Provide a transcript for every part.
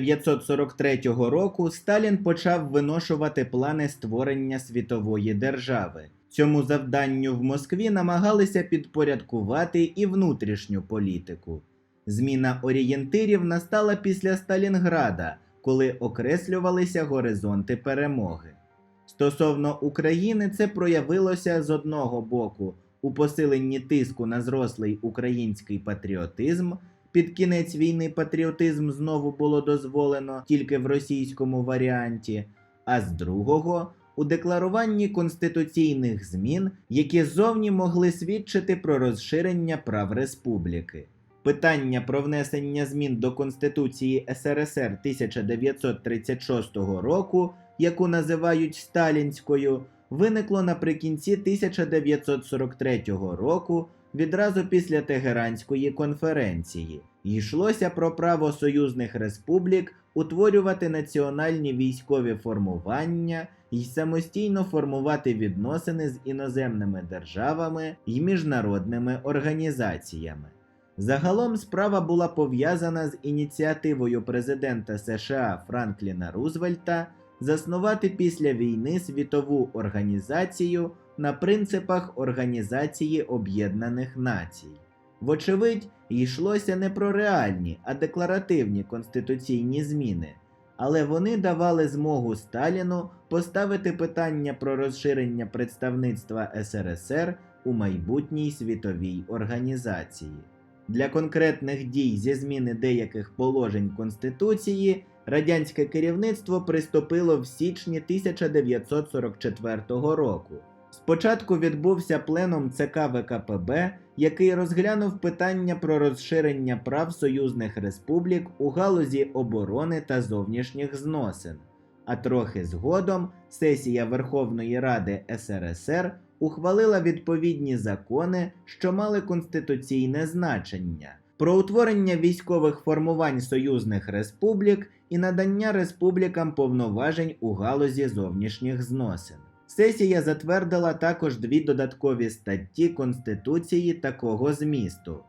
1943 року Сталін почав виношувати плани створення світової держави. Цьому завданню в Москві намагалися підпорядкувати і внутрішню політику. Зміна орієнтирів настала після Сталінграда, коли окреслювалися горизонти перемоги. Стосовно України, це проявилося з одного боку у посиленні тиску на зрослий український патріотизм. Під кінець війни патріотизм знову було дозволено тільки в російському варіанті, а з другого у декларуванні конституційних змін, які зовні могли свідчити про розширення прав республіки. Питання про внесення змін до Конституції СРСР 1936 року, яку називають Сталінською, виникло наприкінці 1943 року відразу після Тегеранської конференції. Йшлося про право союзних республік утворювати національні військові формування і самостійно формувати відносини з іноземними державами і міжнародними організаціями. Загалом справа була пов'язана з ініціативою президента США Франкліна Рузвельта заснувати після війни світову організацію на принципах Організації Об'єднаних Націй. Вочевидь, йшлося не про реальні, а декларативні конституційні зміни, але вони давали змогу Сталіну поставити питання про розширення представництва СРСР у майбутній світовій організації. Для конкретних дій зі зміни деяких положень Конституції радянське керівництво приступило в січні 1944 року. Спочатку відбувся пленум ЦК ВКПБ, який розглянув питання про розширення прав союзних республік у галузі оборони та зовнішніх зносин. А трохи згодом сесія Верховної Ради СРСР ухвалила відповідні закони, що мали конституційне значення про утворення військових формувань союзних республік і надання республікам повноважень у галузі зовнішніх зносин. Сесія затвердила також дві додаткові статті Конституції такого змісту.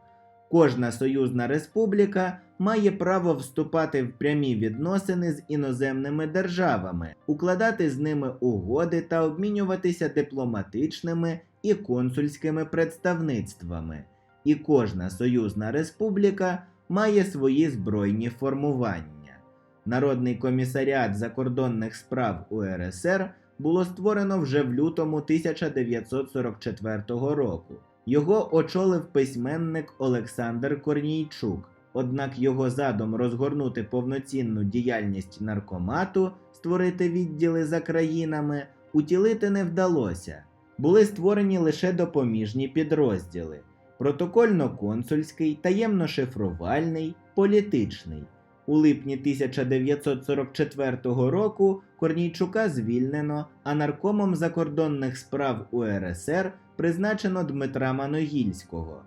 Кожна союзна республіка має право вступати в прямі відносини з іноземними державами, укладати з ними угоди та обмінюватися дипломатичними і консульськими представництвами. І кожна союзна республіка має свої збройні формування. Народний комісаріат закордонних справ УРСР було створено вже в лютому 1944 року. Його очолив письменник Олександр Корнійчук. Однак його задум розгорнути повноцінну діяльність наркомату, створити відділи за країнами, утілити не вдалося. Були створені лише допоміжні підрозділи: протокольно-консульський, таємно-шифрувальний, політичний. У липні 1944 року Корнійчука звільнено, а наркомом закордонних справ УРСР призначено Дмитра Маногільського.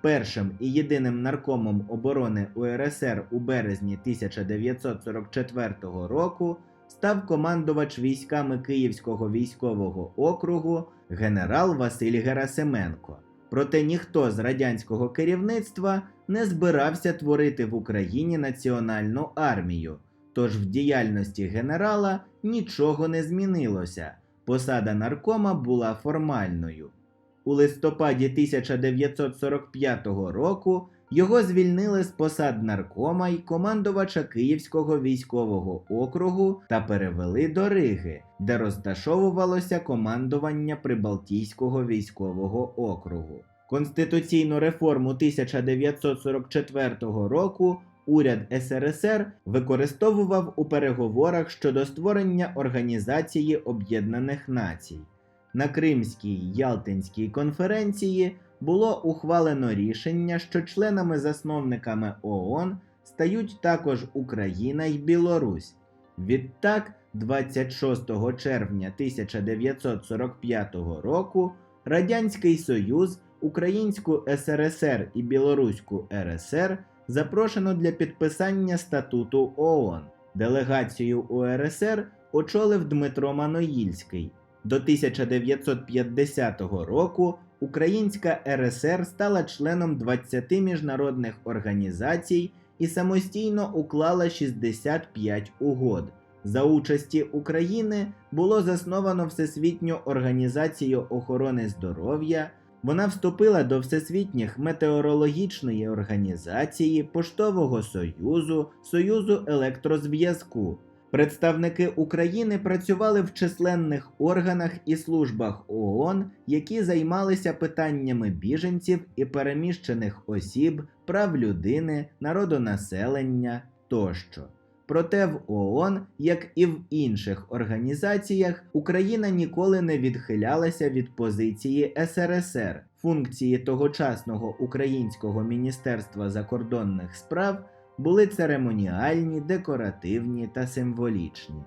Першим і єдиним наркомом оборони УРСР у березні 1944 року став командувач військами Київського військового округу генерал Василь Герасименко. Проте ніхто з радянського керівництва не збирався творити в Україні національну армію, тож в діяльності генерала нічого не змінилося. Посада наркома була формальною. У листопаді 1945 року його звільнили з посад наркома й командувача Київського військового округу та перевели до Риги, де розташовувалося командування Прибалтійського військового округу. Конституційну реформу 1944 року уряд СРСР використовував у переговорах щодо створення Організації Об'єднаних Націй. На Кримській Ялтинській конференції було ухвалено рішення, що членами-засновниками ООН стають також Україна й Білорусь. Відтак, 26 червня 1945 року Радянський Союз, Українську СРСР і Білоруську РСР запрошено для підписання статуту ООН. Делегацію УРСР очолив Дмитро Маноїльський. До 1950 року Українська РСР стала членом 20 міжнародних організацій і самостійно уклала 65 угод. За участі України було засновано Всесвітню організацію охорони здоров'я. Вона вступила до Всесвітніх метеорологічної організації, Поштового Союзу, Союзу електрозв'язку. Представники України працювали в численних органах і службах ООН, які займалися питаннями біженців і переміщених осіб, прав людини, народонаселення тощо. Проте в ООН, як і в інших організаціях, Україна ніколи не відхилялася від позиції СРСР. Функції тогочасного українського міністерства закордонних справ були церемоніальні, декоративні та символічні.